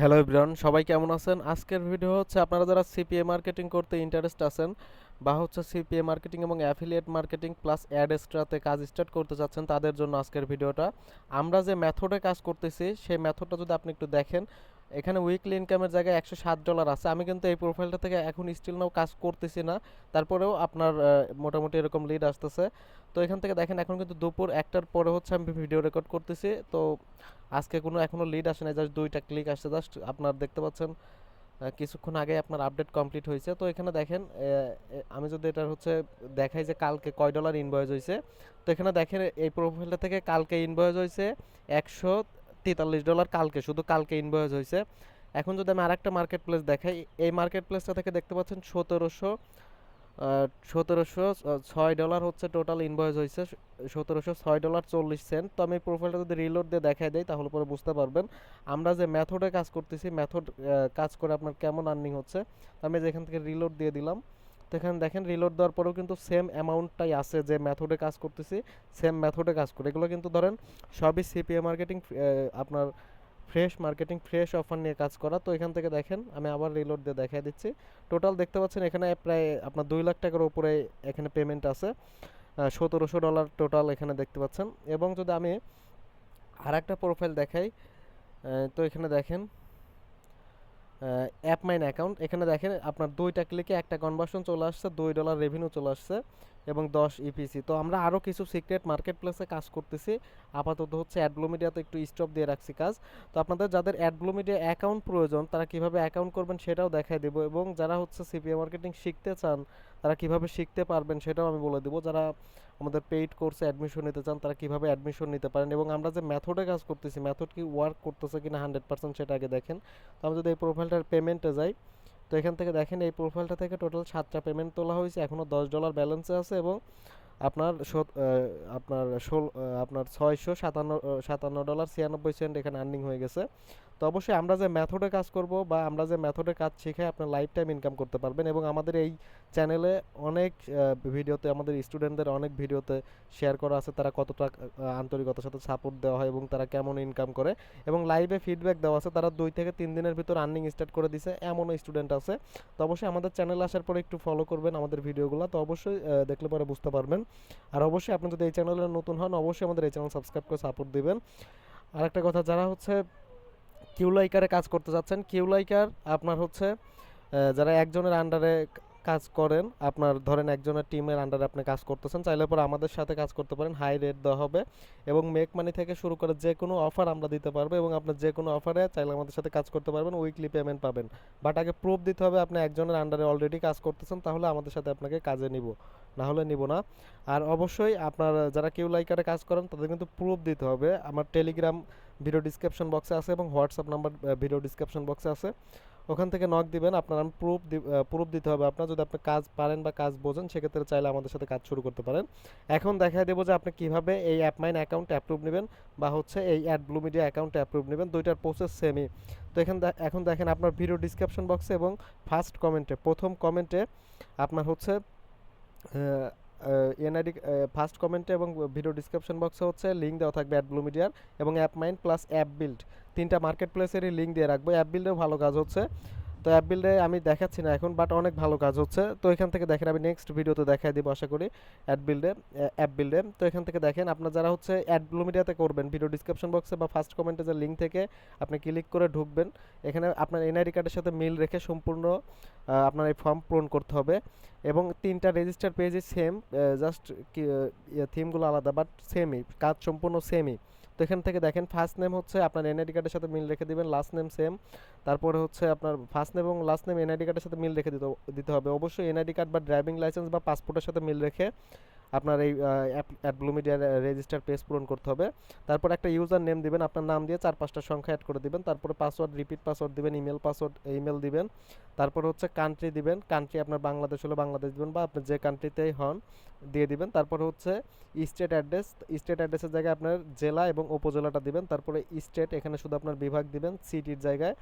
Hello everyone, সবাই কেমন আছেন? আজকের ভিডিও হচ্ছে আপনারা যারা সিপিএ মার্কেটিং করতে ইন্টারেস্ট আছেন বা হচ্ছে সিপিএ মার্কেটিং এবং অ্যাফিলিয়েট মার্কেটিং প্লাস অ্যাড এক্সট্রাতে কাজ স্টার্ট করতে চাচ্ছেন, তাদের জন্য আজকের ভিডিওটা। আমরা যে মেথডে কাজ করতেছি, সেই মেথডটা যদি আপনি একটু দেখেন এখানে উইকলি ইনকামের জায়গায় একশো সাত ডলার আছে। আমি কিন্তু এই প্রোফাইলটা থেকে এখন স্টিল নাও কাজ করতেছি না। তারপরেও আপনার মোটামুটি এরকম লিড আসতেছে। তো এখান থেকে দেখেন, এখন কিন্তু দুপুর একটার পরে হচ্ছে আমি ভিডিও রেকর্ড করতেছি। তো আজকে কোনো এখনও লিড আসে নাই জাস্ট দুইটা ক্লিক আসছে। জাস্ট আপনার দেখতে পাচ্ছেন কিছুক্ষণ আগে আপনার আপডেট কমপ্লিট হয়েছে। তো এখানে দেখেন আমি যদি এটা হচ্ছে দেখাই যে কালকে কয় ডলার ইনভয়েস হয়েছে। তো এখানে দেখেন, এই প্রোফাইলটা থেকে কালকে ইনভয়েস হয়েছে একশো তেতাল্লিশ ডলার কালকে, শুধু কালকে ইনভয়েস হয়েছে। এখন যদি আমি আরেকটা মার্কেট প্লেস দেখাই, এই মার্কেট প্লেসটা থেকে দেখতে পাচ্ছেন সতেরোশো সতেরোশো ছয় ডলার হচ্ছে টোটাল ইনভয়েস হয়েছে, সতেরোশো ছয় ডলার চল্লিশ সেন্ট তো আমি প্রোফাইলটা যদি রিলোড দিয়ে দেখাই দেই, তাহলে পরে বুঝতে পারবেন। আমরা যে মেথডে কাজ করতেছি মেথড কাজ করে আপনার কেমন আর্নিং হচ্ছে আমি যেখান থেকে রিলোড দিয়ে দিলাম তো এখানে দেখেন রিলোড দেওয়ার পরেও কিন্তু সেম অ্যামাউন্টটাই আছে যে মেথডে কাজ করতেছি সেম মেথডে কাজ করে। এগুলো কিন্তু ধরেন সবই সিপিএ মার্কেটিং আপনার ফ্রেশ মার্কেটিং ফ্রেশ অফার নিয়ে কাজ করা। তো এখান থেকে দেখেন, আমি আবার রিলোড দিয়ে দেখাই দিচ্ছি। টোটাল দেখতে পাচ্ছেন এখানে প্রায় আপনার দুই লাখ টাকার উপরে এখানে পেমেন্ট আছে। সতেরোশো ডলার টোটাল এখানে দেখতে পাচ্ছেন। এবং যদি আমি আর একটা প্রোফাইল দেখাই তো এখানে দেখেন অ্যাপ মাইন অ্যাকাউন্ট। এখানে দেখেন আপনার দুইটা ক্লিকে একটা কনভার্সন চলে আসছে, দুই ডলার রেভিনিউ চলে আসছে। এবং দশ ইপিসি তো আমরা আরও কিছু সিক্রেট মার্কেট প্লেসে কাজ করতেছি। আপাতত হচ্ছে অ্যাডব্লু মিডিয়াতে একটু স্টপ দিয়ে রাখছি কাজ। তো আপনাদের যাদের অ্যাডব্লু মিডিয়া অ্যাকাউন্ট প্রয়োজন, তারা কীভাবে অ্যাকাউন্ট করবেন সেটাও দেখাই দেবো এবং যারা হচ্ছে সিপিএ মার্কেটিং শিখতে চান, তারা কীভাবে শিখতে পারবেন সেটাও আমি বলে দেবো। যারা আমাদের পেইড কোর্সে অ্যাডমিশন নিতে চান, তারা কীভাবে অ্যাডমিশন নিতে পারেন এবং আমরা যে মেথডে কাজ করতেছি মেথড কি ওয়ার্ক করতেছে কিনা হান্ড্রেড পার্সেন্ট সেটা আগে দেখেন। তো আমি যদি এই প্রোফাইলটার পেমেন্টে যাই তো এখান থেকে দেখেন, এই প্রোফাইলটা থেকে টোটাল সাতটা পেমেন্ট তোলা হয়েছে। এখনও দশ ডলার ব্যালেন্সে আছে এবং আপনার আপনার ষোল আপনার ছয়শো সাতান্ন সাতান্ন ডলার ছিয়ানব্বই সেন্ট এখানে আর্নিং হয়ে গেছে। তো অবশ্যই আমরা যে মেথডে কাজ করব বা আমরা যে মেথডে কাজ শিখে আপনার লাইফ টাইম ইনকাম করতে পারবেন এবং আমাদের এই চ্যানেলে অনেক ভিডিওতে আমাদের স্টুডেন্টদের অনেক ভিডিওতে শেয়ার করা আছে, তারা কতটা আন্তরিকতার সাথে সাপোর্ট দেওয়া হয় এবং তারা কেমন ইনকাম করে এবং লাইভে ফিডব্যাক দেওয়া আছে, তারা দুই থেকে তিন দিনের ভিতর আর্নিং স্টার্ট করে দিছে, এমনও স্টুডেন্ট আছে। তো অবশ্যই আমাদের চ্যানেলে আসার পরে একটু ফলো করবেন আমাদের ভিডিওগুলো তো অবশ্যই দেখলে পরে বুঝতে পারবেন। আর অবশ্যই আপনি যদি এই চ্যানেলে নতুন হন, অবশ্যই আমাদের এই চ্যানেল সাবস্ক্রাইব করে সাপোর্ট দিবেন। আর একটা কথা, যারা হচ্ছে কিউলাইকারে কাজ করতে যাচ্ছেন। কিউলাইকার আপনার হচ্ছে যারা একজনের আন্ডারে কাজ করেন, আপনার ধরেন একজনের টিমের আন্ডারে আপনি কাজ করতেছেন, চাইলে পরে আমাদের সাথে কাজ করতে পারেন হাই রেট দেওয়া হবে এবং মেক মানি থেকে শুরু করে যে কোনো অফার আমরা দিতে পারব এবং আপনার যে কোনো অফারে চাইলে আমাদের সাথে কাজ করতে পারবেন উইকলি পেমেন্ট পাবেন। বাট আগে প্রুফ দিতে হবে আপনি একজনের আন্ডারে অলরেডি কাজ করতেছেন, তাহলে আমাদের সাথে আপনাকে কাজে নিব। না হলে নিব না। আর অবশ্যই আপনার যারা কিউ লাইকারে কাজ করেন, তাদের কিন্তু প্রুফ দিতে হবে। আমার টেলিগ্রাম ভিডিও ডিসক্রিপশন বক্সে আছে এবং হোয়াটসঅ্যাপ নাম্বার ভিডিও ডিসক্রিপশন বক্সে আছে। ওখান থেকে নক দিবেন, আপনার আমি প্রুফ প্রুফ দিতে হবে আপনার। যদি আপনি কাজ পারেন বা কাজ বোঝেন, সেক্ষেত্রে চাইলে আমাদের সাথে কাজ শুরু করতে পারেন। এখন দেখাই দেবো যে আপনি কীভাবে এই অ্যাপমাইন অ্যাকাউন্ট অ্যাপ্রুভ নেবেন বা হচ্ছে এই Ad Blue Media account approve নেবেন। দুইটার প্রসেস সেমই তো এখান এখন দেখেন আপনার ভিডিও ডিসক্রিপশন বক্সে এবং ফার্স্ট কমেন্টে প্রথম কমেন্টে আপনার হচ্ছে এনআইডি ফার্স্ট কমেন্টে এবং ভিডিও ডিসক্রিপশন বক্সে হচ্ছে লিঙ্ক দেওয়া থাকবে অ্যাড ব্লু মিডিয়ার এবং App Mind plus App Build তিনটা মার্কেট প্লেসেরই লিঙ্ক দিয়ে রাখব। অ্যাপ বিল্ডেও ভালো কাজ হচ্ছে। তো অ্যাপ বিল্ডে আমি দেখাচ্ছি না এখন বাট অনেক ভালো কাজ হচ্ছে। তো এখান থেকে দেখেন, আমি নেক্সট ভিডিওতে দেখাই দিব, আশা করি অ্যাড বিল্ডে অ্যাপ বিল্ডে তো এখান থেকে দেখেন, আপনার যারা হচ্ছে অ্যাড ব্লু মিডিয়াতে করবেন ভিডিও ডিসক্রিপশন বক্সে বা ফার্স্ট কমেন্টে যে লিঙ্ক থেকে আপনি ক্লিক করে ঢুকবেন, এখানে আপনার এনআইডি কার্ডের সাথে মিল রেখে সম্পূর্ণ আপনার এই ফর্ম পূরণ করতে হবে। এবং তিনটা রেজিস্টার পেজে সেম জাস্ট থিমগুলো আলাদা বাট সেমই কাজ সম্পূর্ণ সেমই তো এখান থেকে দেখেন ফার্স্ট নেম হচ্ছে, আপনার এনআইডি কার্ডের সাথে মিল রেখে দেবেন লাস্ট নেম সেম তারপরে হচ্ছে আপনার ফার্স্ট নেম এবং লাস্ট নেম এনআইডি কার্ডের সাথে মিল রেখে দিতে দিতে হবে। অবশ্যই এনআইডি কার্ড বা ড্রাইভিং লাইসেন্স বা পাসপোর্টের সাথে মিল রেখে আপনার এই অ্যাড ব্লু মিডিয়ার রেজিস্টার পেজ পূরণ করতে হবে। তারপর একটা ইউজার নেম দিবেন, আপনার নাম দিয়ে চার, পাঁচটা সংখ্যা অ্যাড করে দিবেন। তারপরে পাসওয়ার্ড রিপিট পাসওয়ার্ড দিবেন ইমেল পাসওয়ার্ড ইমেল দিবেন। তারপর হচ্ছে কান্ট্রি দিবেন কান্ট্রি আপনার বাংলাদেশ হলে বাংলাদেশ দিবেন বা আপনি যে কান্ট্রিতেই হন, দিয়ে দিবেন। তারপর হচ্ছে স্টেট অ্যাড্রেস স্টেট অ্যাড্রেসের জায়গায় আপনার জেলা এবং উপজেলাটা দিবেন। তারপরে স্টেট এখানে শুধু আপনার বিভাগ দিবেন সিটির জায়গায়।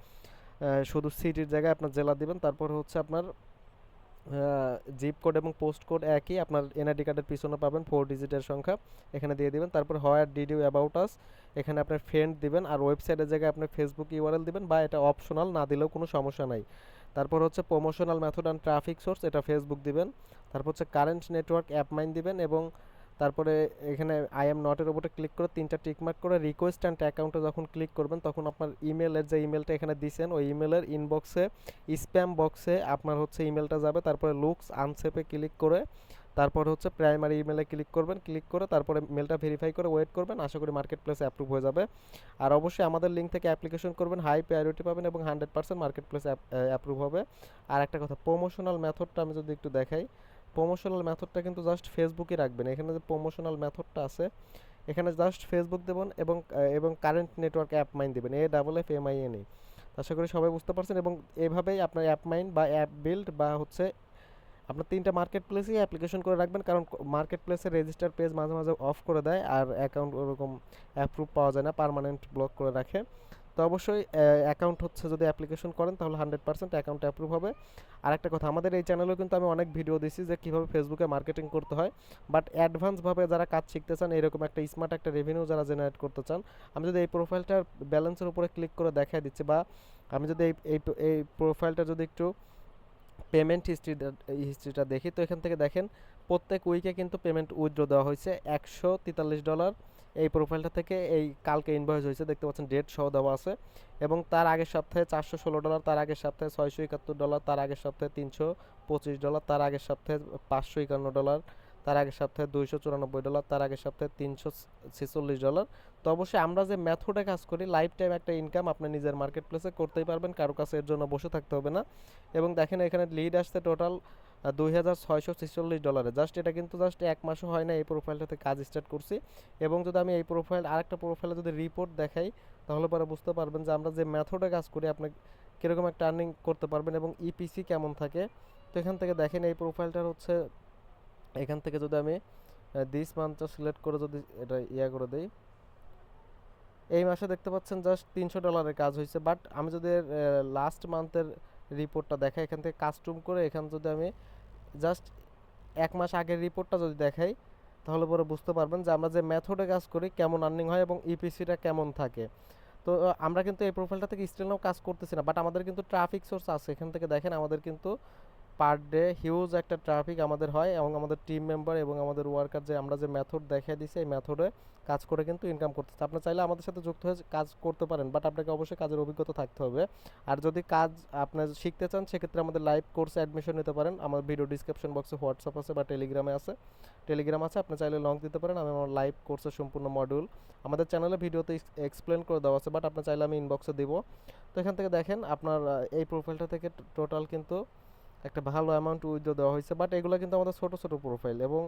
শুধু সিটির জায়গায় আপনার জেলা দিবেন, তারপর হচ্ছে আপনার জিপ কোড এবং পোস্ট কোড একই, আপনার এনআইডি কার্ডের পিছনে পাবেন ফোর ডিজিটের সংখ্যা এখানে দিয়ে দিবেন। তারপর where did you about us এখানে আপনার ফ্রেন্ড দিবেন, আর ওয়েবসাইটের জায়গায় আপনি ফেসবুক ইউআরএল দিবেন, বা এটা অপশনাল না দিলেও কোনো সমস্যা নাই। তারপর হচ্ছে promotional method and traffic source এটা ফেসবুক দিবেন। তারপর হচ্ছে কারেন্ট নেটওয়ার্ক অ্যাপ মাইন দিবেন এবং তারপরে এখানে আই এম নটের উপরে ক্লিক করে তিনটা টিকমার্ক করে রিকোয়েস্ট অ্যান্ড অ্যাকাউন্টে যখন ক্লিক করবেন, তখন আপনার ইমেলের যে ইমেলটা এখানে দিছেন, ওই ইমেলের ইনবক্সে স্প্যাম বক্সে আপনার হচ্ছে ইমেলটা যাবে। তারপরে লুকস আনসেপে ক্লিক করে, তারপর হচ্ছে প্রাইমারি ইমেলে ক্লিক করবেন। ক্লিক করে তারপরে মেলটা ভেরিফাই করে ওয়েট করবেন, আশা করি মার্কেট প্লেসে অ্যাপ্রুভ হয়ে যাবে। আর অবশ্যই আমাদের লিঙ্ক থেকে অ্যাপ্লিকেশন করবেন হাই প্রায়োরিটি পাবেন এবং হান্ড্রেড পার্সেন্ট মার্কেট প্লেসে অ্যাপ্রুভ হবে। আর একটা কথা প্রমোশনাল মেথডটা আমি যদি একটু দেখাই প্রমোশনাল মেথডটা কিন্তু জাস্ট ফেসবুকে রাখবেন। এখানে যে প্রমোশনাল মেথডটা আছে, এখানে জাস্ট ফেসবুক দেবেন এবং এবং কারেন্ট নেটওয়ার্ক অ্যাপ মাইন দেবেন। A double F M I N A আশা করি সবাই বুঝতে পারছেন এবং এভাবেই আপনার অ্যাপ মাইন বা অ্যাপ বিল্ড বা হচ্ছে আপনার তিনটা মার্কেট প্লেসেই অ্যাপ্লিকেশন করে রাখবেন। কারণ মার্কেট প্লেসে রেজিস্টার পেজ মাঝে মাঝে অফ করে দেয় আর অ্যাকাউন্ট ওরকম অ্যাপ্রুভ পাওয়া যায় না পারমানেন্ট ব্লক করে রাখে। তো অবশ্যই অ্যাকাউন্ট হচ্ছে যদি অ্যাপ্লিকেশন করেন তাহলে হান্ড্রেড পার্সেন্ট অ্যাকাউন্ট অ্যাপ্রুভ হবে। আর একটা কথা, আমাদের এই চ্যানেলেও কিন্তু আমি অনেক ভিডিও দিচ্ছি যে কীভাবে ফেসবুকে মার্কেটিং করতে হয়। বাট অ্যাডভান্সভাবে যারা কাজ শিখতে চান, এরকম একটা স্মার্ট একটা রেভিনিউ যারা জেনারেট করতে চান, আমি যদি এই প্রোফাইলটার ব্যালেন্সের উপরে ক্লিক করে দেখাই দিচ্ছি বা আমি যদি এই এই প্রোফাইলটা যদি একটু পেমেন্ট হিস্ট্রি হিস্ট্রিটা দেখি, তো এখান থেকে দেখেন প্রত্যেক উইকে কিন্তু পেমেন্ট উইথড্র দেওয়া হয়েছে একশো তেতাল্লিশ ডলার এই প্রোফাইলটা থেকে এই কালকে ইনভয়েস হয়েছে, দেখতে পাচ্ছেন ডেট সহ দেওয়া আছে। এবং তার আগের সপ্তাহে চারশো ষোলো ডলার তার আগের সপ্তাহে ছয়শো একাত্তর ডলার তার আগের সপ্তাহে তিনশো পঁচিশ ডলার তার আগের সপ্তাহে পাঁচশো একান্ন ডলার তার আগের সপ্তাহে দুইশো চুরানব্বই ডলার তার আগের সপ্তাহে তিনশো ছেচল্লিশ ডলার তো অবশ্যই আমরা যে মেথডে কাজ করি লাইফ টাইম একটা ইনকাম আপনি নিজের মার্কেট প্লেসে করতেই পারবেন, কারও কাছে এর জন্য বসে থাকতে হবে না। এবং দেখেন এখানে লিড আসছে টোটাল দুই হাজার ছয়শো ছেচল্লিশ ডলারে। জাস্ট এটা কিন্তু জাস্ট এক মাসও হয় না এই প্রোফাইলটাতে কাজ স্টার্ট করছি। এবং যদি আমি এই প্রোফাইল আরেকটা প্রোফাইলে যদি রিপোর্ট দেখাই, তাহলে পরে বুঝতে পারবেন যে আমরা যে মেথডে কাজ করি, আপনি কীরকম একটা আর্নিং করতে পারবেন এবং ইপিসি কেমন থাকে। তো এখান থেকে দেখেন এই প্রোফাইলটার হচ্ছে, এখান থেকে যদি আমি দিস মান্থটা সিলেক্ট করে যদি এটা ইয়া করে দিই, এই মাসে দেখতে পাচ্ছেন জাস্ট তিনশো ডলারের কাজ হয়েছে। বাট আমি যদি লাস্ট মান্থের রিপোর্টটা দেখাই, এখান থেকে কাস্টম করে এখান যদি আমি জাস্ট এক মাস আগের রিপোর্টটা যদি দেখাই, তাহলে পরে বুঝতে পারবেন যে আমরা যে মেথডে কাজ করি, কেমন আর্নিং হয় এবং ইপিসিটা কেমন থাকে। তো আমরা কিন্তু এই প্রোফাইলটা থেকে স্টিল কাজ করতেছি না বাট আমাদের কিন্তু ট্রাফিক সোর্স আছে। এখান থেকে দেখেন আমাদের কিন্তু পার ডে হিউজ একটা ট্রাফিক আমাদের হয় এবং আমাদের টিম মেম্বার এবং আমাদের ওয়ার্কার যে আমরা যে মেথড দেখিয়ে দিছি, এই মেথডে কাজ করে কিন্তু ইনকাম করতেছে। আপনি চাইলে আমাদের সাথে যুক্ত হয়ে কাজ করতে পারেন বাট আপনাকে অবশ্যই কাজের অভিজ্ঞতা থাকতে হবে। আর যদি কাজ আপনি শিখতে চান, সেক্ষেত্রে আমাদের লাইভ কোর্সে অ্যাডমিশন নিতে পারেন। আমার ভিডিও ডিসক্রিপশন বক্সে হোয়াটসঅ্যাপ আছে বা টেলিগ্রামে আছে। টেলিগ্রাম আছে, আপনি চাইলে লং দিতে পারেন। আমি আমার লাইভ কোর্সের সম্পূর্ণ মডিউল আমাদের চ্যানেলে ভিডিওতে এক্সপ্লেন করে দেওয়া আছে বাট আপনি চাইলে আমি ইনবক্সে দিব। তো এখান থেকে দেখেন, আপনার এই প্রোফাইলটা থেকে টোটাল কিন্তু একটা ভালো অ্যামাউন্ট উইথড্র দেওয়া হয়েছে বাট এগুলো কিন্তু আমাদের ছোটো ছোটো প্রোফাইল এবং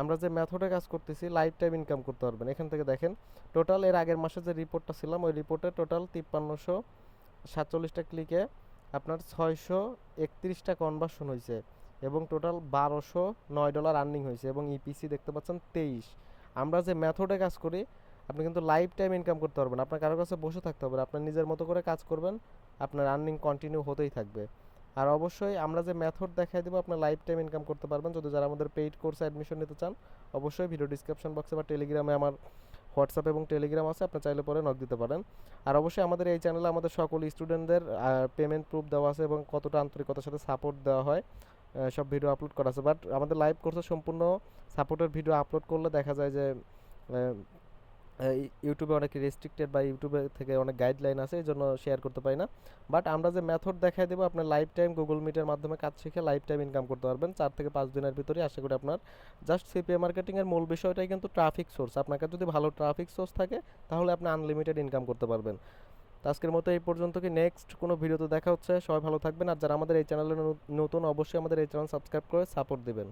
আমরা যে মেথডে কাজ করতেছি লাইফ টাইম ইনকাম করতে পারবেন। এখান থেকে দেখেন টোটাল এর আগের মাসে যে রিপোর্টটা ছিলাম, ওই রিপোর্টে টোটাল তিপ্পান্নশো সাতচল্লিশটা ক্লিকে আপনার ছয়শো একত্রিশটা কনভার্সন হয়েছে এবং টোটাল বারোশো নয় ডলার আর্নিং হয়েছে এবং ইপিসি দেখতে পাচ্ছেন তেইশ। আমরা যে মেথডে কাজ করি, আপনি কিন্তু লাইফ টাইম ইনকাম করতে পারবেন। আপনার কারোর কাছে বসে থাকতে হবে আপনার নিজের মতো করে কাজ করবেন, আপনার আর্নিং কন্টিনিউ হতেই থাকবে। আর অবশ্যই আমরা যে মেথড দেখাই দেবো, আপনার লাইফ টাইম ইনকাম করতে পারবেন। যদি যারা আমাদের পেইড কোর্সে অ্যাডমিশন নিতে চান, অবশ্যই ভিডিও ডিসক্রিপশন বক্সে বা টেলিগ্রামে আমার হোয়াটসঅ্যাপ এবং টেলিগ্রাম আছে, আপনি চাইলে পরে নক দিতে পারেন। আর অবশ্যই আমাদের এই চ্যানেলে আমাদের সকল স্টুডেন্টদের পেমেন্ট প্রুফ দেওয়া আছে এবং কতটা আন্তরিকতার সাথে সাপোর্ট দেওয়া হয় সব ভিডিও আপলোড করা আছে। বাট আমাদের লাইভ কোর্সে সম্পূর্ণ সাপোর্টের ভিডিও আপলোড করলে দেখা যায় যে ইউটিউবে অনেক রেস্ট্রিক্টেড বা ইউটিউবে থেকে অনেক গাইডলাইন আছে এই জন্য শেয়ার করতে পারি না। বাট আমরা যে মেথড দেখাই দেবো, আপনার লাইফ টাইম গুগল মিটের মাধ্যমে কাজ শিখে লাইফ টাইম ইনকাম করতে পারবেন। চার থেকে পাঁচ দিনের ভিতরে আশা করি আপনার জাস্ট সিপিএ মার্কেটিংয়ের মূল বিষয়টাই কিন্তু ট্রাফিক সোর্স আপনার কাছে যদি ভালো ট্রাফিক সোর্স থাকে, তাহলে আপনি আনলিমিটেড ইনকাম করতে পারবেন। তো আজকের মতো এই পর্যন্ত কি নেক্সট কোনো ভিডিওতে দেখা হচ্ছে, সবাই ভালো থাকবেন। আর যারা আমাদের এই চ্যানেলে নতুন, অবশ্যই আমাদের এই চ্যানেল সাবস্ক্রাইব করে সাপোর্ট দেবেন।